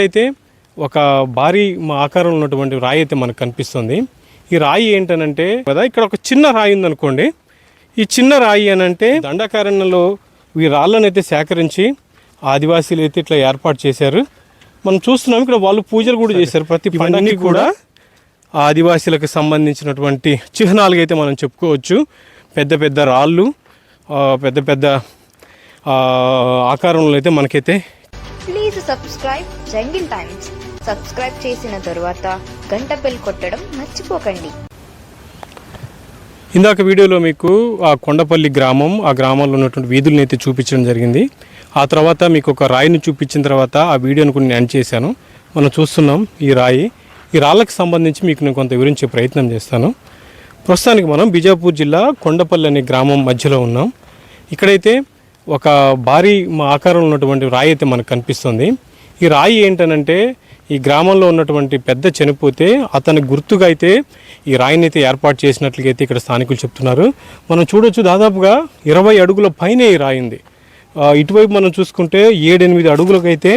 అయితే ఒక భారీ ఆకారం ఉన్నటువంటి రాయి అయితే మనకు కనిపిస్తుంది. ఈ రాయి ఏంటనంటే కదా ఇక్కడ ఒక చిన్న రాయి ఉందనుకోండి. ఈ చిన్న రాయి అనంటే దండకారణ్యంలో ఈ రాళ్ళను అయితే సేకరించి ఆదివాసీలు అయితే ఇట్లా ఏర్పాటు చేశారు. మనం చూస్తున్నాం ఇక్కడ వాళ్ళు పూజలు కూడా చేశారు. ప్రతి పండుగకి కూడా ఆదివాసీలకు సంబంధించినటువంటి చిహ్నాలుగా అయితే మనం చెప్పుకోవచ్చు. పెద్ద పెద్ద రాళ్ళు పెద్ద పెద్ద ఆకారంలో అయితే మనకైతే please subscribe Jungle Times subscribe చేసిన తరువాత గంట బెల్ కొట్టడం మర్చిపోకండి. ఇందాక వీడియోలో మీకు ఆ కొండపల్లి గ్రామం ఆ గ్రామంలో ఉన్నటువంటి వీధులను అయితే చూపించడం జరిగింది. ఆ తర్వాత మీకు ఒక రాయిని చూపించిన తర్వాత ఆ వీడియోని కూడా నేను చేశాను. మనం చూస్తున్నాం ఈ రాయి. ఈ రాళ్ళకు సంబంధించి మీకు నేను కొంత వివరించే ప్రయత్నం చేస్తాను. ప్రస్తుతానికి మనం బిజాపూర్ జిల్లా కొండపల్లి అనే గ్రామం మధ్యలో ఉన్నాం. ఇక్కడైతే ఒక భారీ ఆకారంలో ఉన్నటువంటి రాయి అయితే మనకు కనిపిస్తుంది. ఈ రాయి ఏంటనంటే ఈ గ్రామంలో ఉన్నటువంటి పెద్ద చనిపోతే అతని గుర్తుగా అయితే ఈ రాయిని అయితే ఏర్పాటు చేసినట్లుగా అయితే ఇక్కడ స్థానికులు చెప్తున్నారు. మనం చూడొచ్చు దాదాపుగా ఇరవై అడుగుల పైనే ఈ రాయి ఉంది. ఇటువైపు మనం చూసుకుంటే ఏడెనిమిది అడుగులకైతే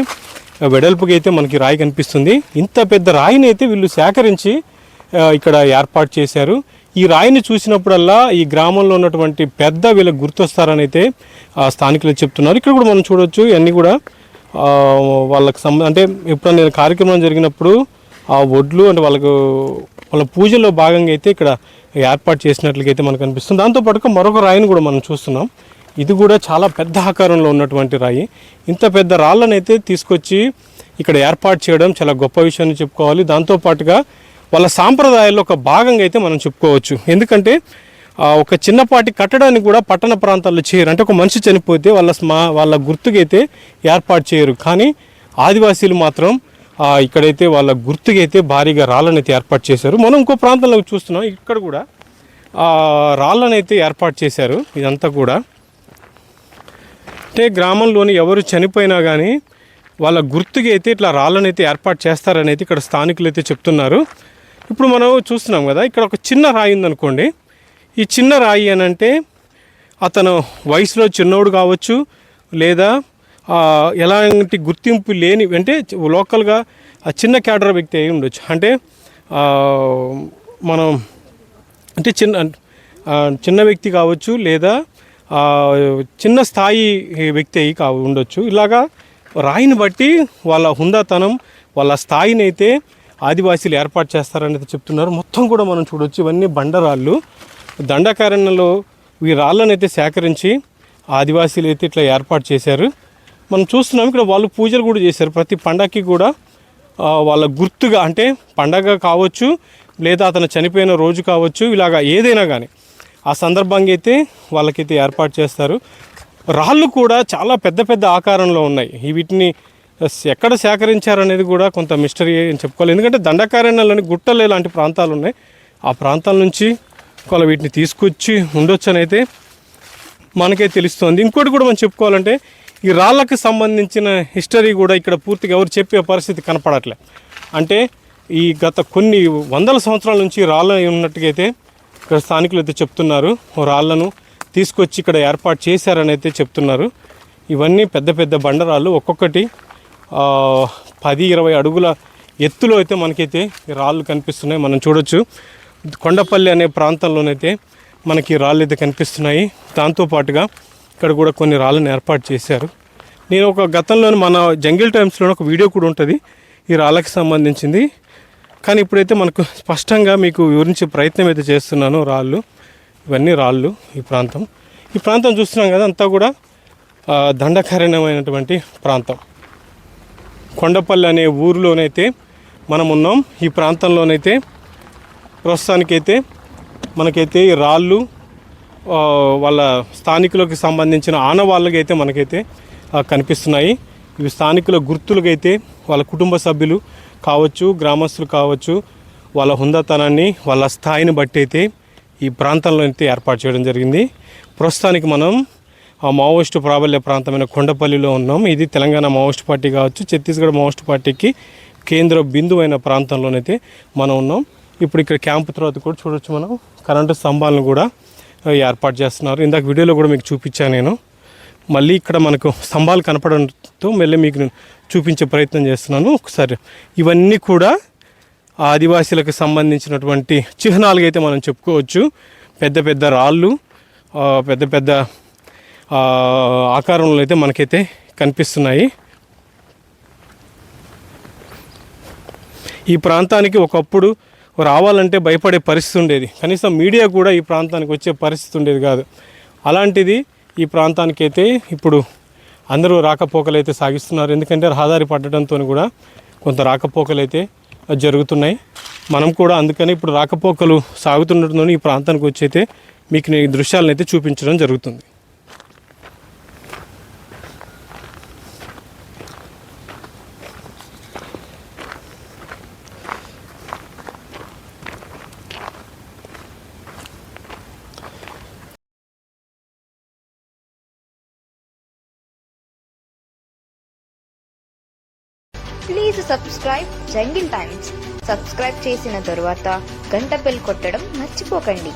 వెడల్పుగా అయితే మనకి రాయి కనిపిస్తుంది. ఇంత పెద్ద రాయిని అయితే వీళ్ళు సేకరించి ఇక్కడ ఏర్పాటు చేశారు. ఈ రాయిని చూసినప్పుడల్లా ఈ గ్రామంలో ఉన్నటువంటి పెద్ద వీళ్ళకి గుర్తొస్తారని అయితే ఆ, స్థానికులు చెప్తున్నారు. ఇక్కడ కూడా మనం చూడొచ్చు ఇవన్నీ కూడా వాళ్ళకి సంబంధ అంటే ఎప్పుడన్నా నేను కార్యక్రమం జరిగినప్పుడు ఆ వడ్లు అంటే వాళ్ళకు వాళ్ళ పూజలో భాగంగా అయితే ఇక్కడ ఏర్పాటు చేసినట్లుగా అయితే మనకు అనిపిస్తుంది. దాంతోపాటుగా మరొక రాయిని కూడా మనం చూస్తున్నాం. ఇది కూడా చాలా పెద్ద ఆకారంలో ఉన్నటువంటి రాయి. ఇంత పెద్ద రాళ్ళనైతే తీసుకొచ్చి ఇక్కడ ఏర్పాటు చేయడం చాలా గొప్ప విషయాన్ని చెప్పుకోవాలి. దాంతోపాటుగా వాళ్ళ సాంప్రదాయాల్లో ఒక భాగంగా అయితే మనం చెప్పుకోవచ్చు. ఎందుకంటే ఒక చిన్నపాటి కట్టడాన్ని కూడా పట్టణ ప్రాంతాల్లో చేయరు. అంటే ఒక మనిషి చనిపోతే వాళ్ళ స్మా వాళ్ళ గుర్తుకైతే ఏర్పాటు చేయరు. కానీ ఆదివాసీలు మాత్రం ఇక్కడైతే వాళ్ళ గుర్తుకైతే భారీగా రాళ్ళనైతే ఏర్పాటు చేశారు. మనం ఇంకో ప్రాంతంలో చూస్తున్నాం. ఇక్కడ కూడా రాళ్ళనైతే అయితే ఏర్పాటు చేశారు. ఇదంతా కూడా. అంటే గ్రామంలోని ఎవరు చనిపోయినా కానీ వాళ్ళ గుర్తుకి అయితే ఇట్లా రాళ్ళనైతే అయితే ఏర్పాటు చేస్తారని అయితే ఇక్కడ స్థానికులు అయితే చెప్తున్నారు. ఇప్పుడు మనం చూస్తున్నాం కదా ఇక్కడ ఒక చిన్న రాయి ఉందనుకోండి. ఈ చిన్న రాయి అని అంటే అతను వయసులో చిన్నోడు కావచ్చు లేదా ఎలాంటి గుర్తింపు లేని అంటే లోకల్గా ఆ చిన్న క్యాడర్ వ్యక్తి అయి ఉండొచ్చు. అంటే మనం అంటే చిన్న చిన్న వ్యక్తి కావచ్చు లేదా చిన్న స్థాయి వ్యక్తి అయి కా ఉండొచ్చు. ఇలాగా రాయిని బట్టి వాళ్ళ హుందాతనం వాళ్ళ స్థాయిని అయితే ఆదివాసీలు ఏర్పాటు చేస్తారనేది చెప్తున్నారు. మొత్తం కూడా మనం చూడొచ్చు. ఇవన్నీ బండరాళ్ళు. దండకారణ్యంలో ఈ రాళ్ళను అయితే సేకరించి ఆదివాసీలు అయితే ఇట్లా ఏర్పాటు చేశారు. మనం చూస్తున్నాం ఇక్కడ వాళ్ళు పూజలు కూడా చేశారు. ప్రతి పండగకి కూడా వాళ్ళ గుర్తుగా అంటే పండగ కావచ్చు లేదా అతను చనిపోయిన రోజు కావచ్చు ఇలాగా ఏదైనా కానీ ఆ సందర్భంగా అయితే వాళ్ళకైతే ఏర్పాటు చేస్తారు. రాళ్ళు కూడా చాలా పెద్ద పెద్ద ఆకారంలో ఉన్నాయి. వీటిని ఎక్కడ సేకరించారనేది కూడా కొంత మిస్టరీ అని చెప్పుకోవాలి. ఎందుకంటే దండకారణ్యంలోని గుట్టలు ఇలాంటి ప్రాంతాలు ఉన్నాయి. ఆ ప్రాంతాల నుంచి ఒకవేళ వీటిని తీసుకొచ్చి ఉండొచ్చు అని అయితే మనకే తెలుస్తుంది. ఇంకోటి కూడా మనం చెప్పుకోవాలంటే ఈ రాళ్ళకి సంబంధించిన హిస్టరీ కూడా ఇక్కడ పూర్తిగా ఎవరు చెప్పే పరిస్థితి కనపడట్లే. అంటే ఈ గత కొన్ని వందల సంవత్సరాల నుంచి రాళ్ళు ఉన్నట్టుగా అయితే ఇక్కడ స్థానికులు అయితే చెప్తున్నారు. ఓ రాళ్ళను తీసుకొచ్చి ఇక్కడ ఏర్పాటు చేశారని అయితే చెప్తున్నారు. ఇవన్నీ పెద్ద పెద్ద బండరాళ్ళు ఒక్కొక్కటి పది ఇరవై అడుగుల ఎత్తులో అయితే మనకైతే ఈ రాళ్ళు కనిపిస్తున్నాయి. మనం చూడొచ్చు. కొండపల్లి అనే ప్రాంతంలోనైతే మనకి రాళ్ళు అయితే కనిపిస్తున్నాయి. దాంతోపాటుగా ఇక్కడ కూడా కొన్ని రాళ్ళను ఏర్పాటు చేశారు. నేను ఒక గతంలో మన జంగిల్ టైమ్స్లో ఒక వీడియో కూడా ఉంటుంది. ఈ రాళ్ళకి సంబంధించింది. కానీ ఇప్పుడైతే మనకు స్పష్టంగా మీకు వివరించే ప్రయత్నం అయితే చేస్తున్నాను. రాళ్ళు. ఇవన్నీ రాళ్ళు ఈ ప్రాంతం. ఈ ప్రాంతం చూస్తున్నాం కదా అంతా కూడా ఆ, దండకారణ్యమైనటువంటి ప్రాంతం. కొండపల్లి అనే ఊరిలోనైతే మనం ఉన్నాం ఈ ప్రాంతంలోనైతే ప్రస్తుతానికైతే మనకైతే ఈ రాళ్ళు వాళ్ళ స్థానికులకు సంబంధించిన ఆనవాళ్ళకి అయితే మనకైతే కనిపిస్తున్నాయి. ఇవి స్థానికుల గుర్తులకైతే వాళ్ళ కుటుంబ సభ్యులు కావచ్చు గ్రామస్తులు కావచ్చు వాళ్ళ హుందాతనాన్ని వాళ్ళ స్థాయిని బట్టి అయితే ఈ ప్రాంతంలో అయితే ఏర్పాటు చేయడం జరిగింది. ప్రస్తుతానికి మనం మావోయిస్టు ప్రాబల్య ప్రాంతమైన కొండపల్లిలో ఉన్నాం. ఇది తెలంగాణ మావోయిస్ట్ పార్టీ కావచ్చు ఛత్తీస్గఢ్ మావోయిస్ట్ పార్టీకి కేంద్ర బిందువు అయిన ప్రాంతంలోనైతే మనం ఉన్నాం. ఇప్పుడు ఇక్కడ క్యాంప్ తర్వాత కూడా చూడొచ్చు మనం. కరెంటు స్తంభాలను కూడా ఏర్పాటు చేస్తున్నారు. ఇందాక వీడియోలో కూడా మీకు చూపించాను నేను. మళ్ళీ ఇక్కడ మనకు స్తంభాలు కనపడంతో మళ్ళీ మీకు నేను చూపించే ప్రయత్నం చేస్తున్నాను. ఒకసారి ఇవన్నీ కూడా ఆదివాసీలకు సంబంధించినటువంటి చిహ్నాలుగా అయితే మనం చెప్పుకోవచ్చు. పెద్ద పెద్ద రాళ్ళు పెద్ద పెద్ద ఆకారంలో అయితే మనకైతే కనిపిస్తున్నాయి. ఈ ప్రాంతానికి ఒకప్పుడు రావాలంటే భయపడే పరిస్థితి ఉండేది. కనీసం మీడియా కూడా ఈ ప్రాంతానికి వచ్చే పరిస్థితి ఉండేది కాదు. అలాంటిది ఈ ప్రాంతానికి అయితే ఇప్పుడు అందరూ రాకపోకలు అయితే సాగిస్తున్నారు. ఎందుకంటే రహదారి పట్టడంతో కూడా కొంత రాకపోకలు అయితే జరుగుతున్నాయి. మనం కూడా అందుకని ఇప్పుడు రాకపోకలు సాగుతుండటంతో ఈ ప్రాంతానికి వచ్చి అయితే మీకు నేను ఈ దృశ్యాలను అయితే చూపించడం జరుగుతుంది. Please subscribe Jungle Times. Subscribe చేసిన తరువాత గంట బెల్ కొట్టడం మర్చిపోకండి.